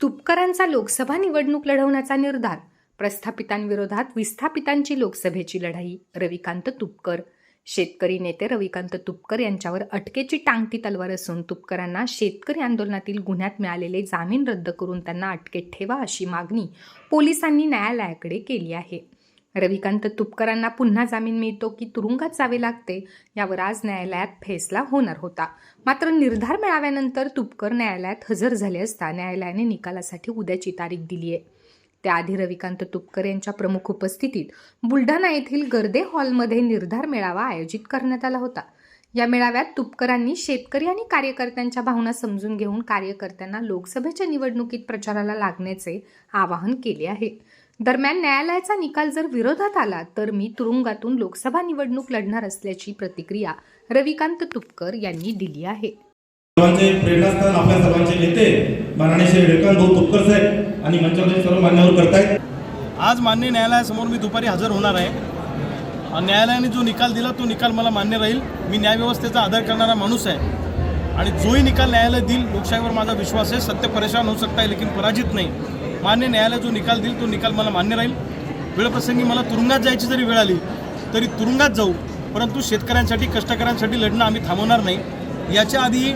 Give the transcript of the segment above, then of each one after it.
तुपकरांचा लोकसभा निवडणूक लढवण्याचा निर्धार प्रस्थापितांविरोधात विस्थापितांची लोकसभेची लढाई रविकांत तुपकर. शेतकरी नेते रविकांत तुपकर यांच्यावर अटकेची टांगती तलवार असून तुपकरांना शेतकरी आंदोलनातील गुन्ह्यात मिळालेले जामीन रद्द करून त्यांना अटकेत ठेवा अशी मागणी पोलिसांनी न्यायालयाकडे केली आहे. रविकांत तुपकरांना पुन्हा जामीन मिळतो की तुरुंगात जावे लागते यावर आज न्यायालयात फैसला होणार होता. मात्र निर्धार मिळाल्यानंतर तुपकर न्यायालयात हजर झाले असता न्यायालयाने निकालासाठी उद्याची तारीख दिली आहे. त्याआधी रविकांत तुपकर यांच्या प्रमुख उपस्थितीत बुलढाणा येथील गर्दे हॉलमध्ये निर्धार मेळावा आयोजित करण्यात आला होता. या मेळाव्यात तुपकरांनी शेतकरी आणि कार्यकर्त्यांच्या भावना समजून घेऊन कार्यकर्त्यांना लोकसभेच्या निवडणुकीत प्रचाराला लागण्याचे आवाहन केले आहे. दरम्यान न्यायालयाचा निकाल जर विरोधात आला तर मी तुरुंगातून लोकसभा निवडणूक लढणार असल्याची प्रतिक्रिया रविकांत तुपकर यांनी दिली आहे. सर्वांचे प्रेरणास्थान आपल्या सर्वांचे नेते माननीय श्री विवेकानंद भाऊ तुपकर साहेब आणि मंचावरील सर्व मान्यवर करतायत. आज मान्य न्यायालयासमोर मी दुपारी हजर होणार आहे. आणि न्यायालयाने जो निकाल दिला तो निकाल मला मान्य राहील. मी न्यायव्यवस्थेचा आदर करणारा माणूस आहे. आणि जोही निकाल न्यायालय देईल लोकशाहीवर माझा विश्वास आहे. सत्य परेशान होऊ शकता है लेकिन पराजित नाही. मान्य न्यायालय जो निकाल देईल तो निकाल मला मान्य राहील. वेळप्रसंगी मला तुरुंगात जायची जरी वेळ आली तरी तुरुंगात जाऊ परंतु शेतकऱ्यांसाठी कष्टकऱ्यांसाठी लढणं आम्ही थांबवणार नाही. याच्या आधी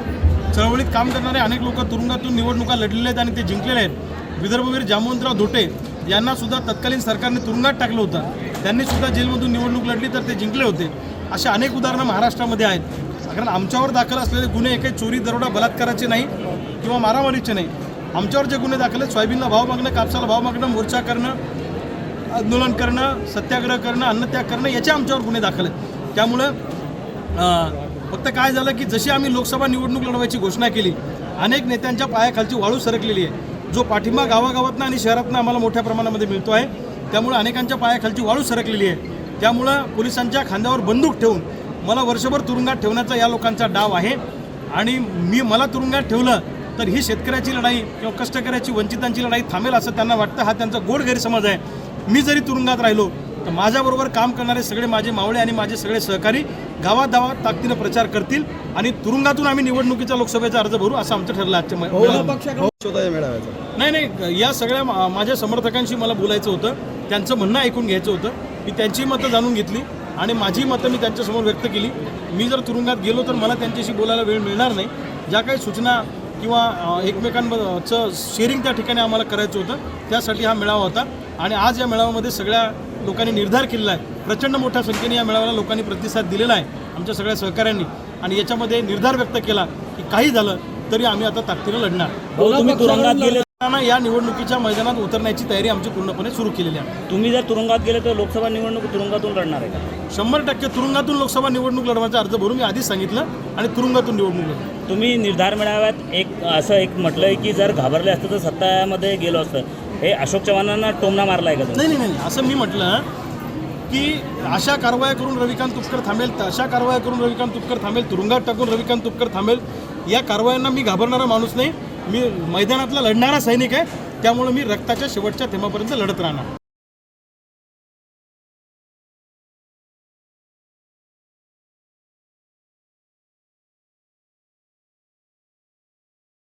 चळवळीत काम करणारे अनेक लोक तुरुंगातून निवडणुका लढलेले आहेत आणि ते जिंकलेले आहेत. विदर्भवीर जामवंतराव धोटे यांना सुद्धा तत्कालीन सरकारने तुरुंगात टाकलं होतं. त्यांनी सुद्धा जेलमधून निवडणूक लढली तर ते जिंकले होते. अशा अनेक उदाहरणं महाराष्ट्रामध्ये आहेत. कारण आमच्यावर दाखल असलेले गुन्हे काही चोरी दरोडा बलात्काराचे नाही किंवा मारामारीचे नाही. आमच्यावर जे गुन्हे दाखल आहेत सोयाबीनला भाव मागणं कापसाला भाव मागणं मोर्चा करणं आंदोलन करणं सत्याग्रह करणं अन्नत्याग करणं याचे आमच्यावर गुन्हे दाखल आहेत. त्यामुळं फक्त काय झालं की जशी आम्ही लोकसभा निवडणूक लढवायची घोषणा केली अनेक नेत्यांच्या पायाखालची वाळू सरकलेली आहे. जो पाठिंबा गावागावातनं आणि शहरातनं आम्हाला मोठ्या प्रमाणामध्ये मिळतो आहे त्यामुळं अनेकांच्या पायाखालची वाळू सरकलेली आहे. त्यामुळं पोलिसांच्या खांद्यावर बंदूक ठेवून मला वर्षभर तुरुंगात ठेवण्याचा या लोकांचा डाव आहे. आणि मी मला तुरुंगात ठेवलं तर ही शेतकऱ्याची लढाई किंवा कष्टकऱ्याची वंचितांची लढाई थांबेल असं त्यांना वाटतं. हा त्यांचा गोड गैरसमज आहे. मी जरी तुरुंगात राहिलो तर माझ्याबरोबर काम करणारे सगळे माझे मावळे आणि माझे सगळे सहकारी गावात गावात ताकदीनं प्रचार करतील आणि तुरुंगातून आम्ही निवडणुकीच्या लोकसभेचा अर्ज भरू असं आमचं ठरलं आजच्या. नाही नाही. या सगळ्या माझ्या समर्थकांशी मला बोलायचं होतं. त्यांचं म्हणणं ऐकून घ्यायचं होतं. मी त्यांची मतं जाणून घेतली आणि माझी मतं मी त्यांच्यासमोर व्यक्त केली. मी जर तुरुंगात गेलो तर मला त्यांच्याशी बोलायला वेळ मिळणार नाही. ज्या काही सूचना किंवा एकमेकांचं शेअरिंग त्या ठिकाणी आम्हाला करायचं होतं. त्यासाठी हा मेळावा होता. आणि आज या मेळाव्यामध्ये सगळ्या लोकांनी निर्धार केलेला आहे. प्रचंड मोठ्या संख्येने या मेळाव्याला लोकांनी प्रतिसाद दिलेला आहे आमच्या सगळ्या सहकाऱ्यांनी. आणि याच्यामध्ये निर्धार व्यक्त केला की काही झालं तरी आम्ही आता ताकदीनं लढणार. तुम्ही तुरुंगात गेले या निवडणुकीच्या मैदानात उतरण्याची तयारी आमची पूर्णपणे सुरू केलेली आहे. तुम्ही जर तुरुंगात गेले तर लोकसभा निवडणूक तुरुंगातून लढणार आहे का? शंभर टक्के तुरुंगातून लोकसभा निवडणूक लढवायचा अर्ज भरून मी आधीच सांगितलं आणि तुरुंगातून निवडणूक लढवू तुम्ही निर्धार मेळाव्यात एक असं एक म्हटलंय की जर घाबरले असतं तर सत्तामध्ये गेलो असतं. हे अशोक चव्हाणांना टोमणा मारला आहे का? नाही नाही नाही. असं मी म्हटलं की अशा कारवाया करून रविकांत तुपकर थांबेल अशा कारवाया करून रविकांत तुपकर थांबेल तुरुंगात टाकून रविकांत तुपकर थांबेल या कारवायांना मी घाबरणारा माणूस नाही. मी मैदानातला लढणारा सैनिक आहे त्यामुळे मी रक्ताच्या शेवटच्या थेंबापर्यंत लढत राहणार.